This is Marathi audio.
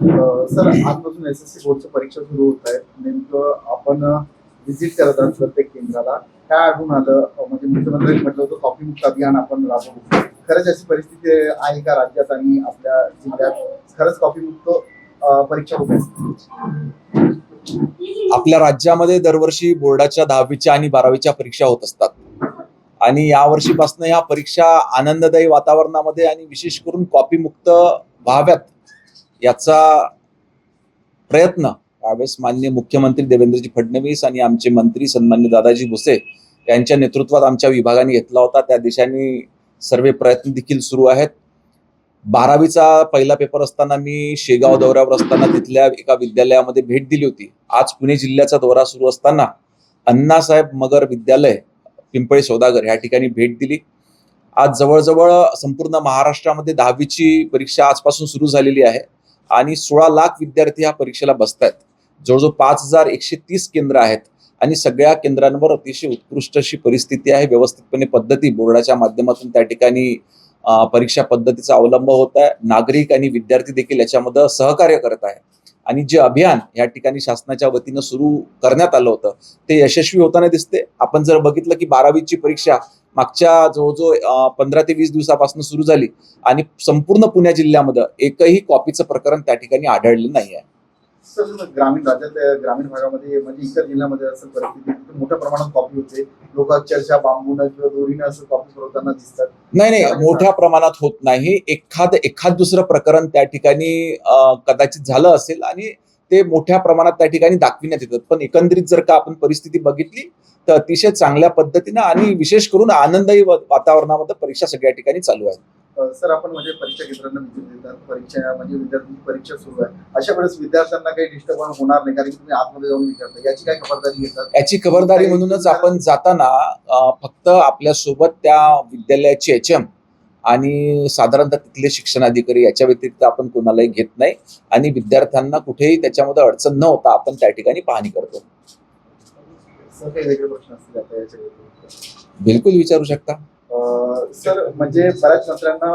सर आजपासून एस एस सी बोर्डच्या परीक्षा सुरू होत आहेत नेमकं आपण व्हिजिट करत आहोत प्रत्येक केंद्राला. काय आढळून आलं? म्हणजे मुख्यमंत्र्यांनी म्हटलं होतं कॉपी मुक्त अभियान आपण राबवू. खरंच अशी परिस्थिती आहे का राज्यात आणि आपल्या जिल्ह्यात? खरंच कॉपी मुक्त परीक्षा होत आपल्या राज्यामध्ये दरवर्षी बोर्डाच्या दहावीच्या आणि बारावीच्या परीक्षा होत असतात. आणि या वर्षीपासून ह्या परीक्षा आनंददायी वातावरणामध्ये आणि विशेष करून कॉपीमुक्त व्हाव्यात. याचा प्रयत्न यावेळेस माननीय मुख्यमंत्री देवेंद्रजी फडणवीस आणि आमचे मंत्री सन्मान्य दादाजी भुसे यांच्या नेतृत्वात आमच्या विभागाने घेतला होता. त्या दिशेने सर्व प्रयत्न देखील सुरू आहेत. बारावीचा पहिला पेपर असताना मी शेगाव दौऱ्यावर असताना तिथल्या एका विद्यालयामध्ये भेट दिली होती. आज पुणे जिल्ह्याचा दौरा सुरू असताना अण्णासाहेब मगर विद्यालय पिंपळे सौदागर या ठिकाणी भेट दिली. आज जवळजवळ संपूर्ण महाराष्ट्रामध्ये दहावीची परीक्षा आजपासून सुरू झालेली आहे. आणि सोळा लाख विद्यार्थी ह्या परीक्षेला बसत आहेत जवळजवळ पाच हजार एकशे तीस केंद्र आहेत आणि सगळ्या केंद्रांवर अतिशय उत्कृष्ट अशी परिस्थिती आहे. व्यवस्थितपणे पद्धती बोर्डाच्या माध्यमातून त्या ठिकाणी परीक्षा पद्धतीचा अवलंब होत आहे. नागरिक आणि विद्यार्थी देखील याच्यामध्ये सहकार्य करत आहे आणि जे अभियान या ठिकाणी शासनाच्या वतीनं सुरू करण्यात आलं होतं ते यशस्वी होताना दिसते. आपण जर बघितलं की बारावीची परीक्षा मागच्या जवळजवळ पंधरा ते वीस दिवसापासून सुरू झाली आणि संपूर्ण पुणे जिल्ह्यामध्ये एकही कॉपीचं प्रकरण त्या ठिकाणी आढळलं नाही आहे. ग्रामीण राज्यात ग्रामीण भागामध्ये म्हणजे इतर जिल्ह्यामध्ये असं परिस्थिती मोठ्या प्रमाणात कॉपी होते. लोक अक्षरशः बांबून किंवा दोरीनं असं कॉपी दिसतात. नाही नाही मोठ्या प्रमाणात होत नाही. एखाद एखाद दुसरं प्रकरण त्या ठिकाणी कदाचित झालं असेल आणि ते मोठ्या प्रमाणात त्या ठिकाणी दाखविण्यात येतात. पण एकंदरीत जर का आपण परिस्थिती बघितली तर अतिशय चांगल्या पद्धतीनं आणि विशेष करून आनंददायी वा- वातावरणामध्ये परीक्षा सगळ्या ठिकाणी चालू आहेत. सर आपण म्हणजे परीक्षा केंद्रांना विजिट देतात परीक्षा म्हणजे विद्यार्थ्यांची परीक्षा सुरू आहे. अशा वेळेस विद्यार्थ्यांना काही डिस्टर्ब होणार नाही कारण तुम्ही आतमध्ये जाऊन विचारता याची काय खबरदारी घेतात? याची खबरदारी म्हणूनच आपण जाताना फक्त आपल्यासोबत त्या विद्यालयाचे एच एम आणि साधारणतः तिथले शिक्षणाधिकारी याच्या व्यतिरिक्त आपण कोणालाही घेत नाही आणि विद्यार्थ्यांना कुठेही त्याच्यामध्ये अडचण न होता आपण त्या ठिकाणी पाहणी करतो. बिलकुल विचारू शकता. सर म्हणजे बऱ्याच मंत्र्यांना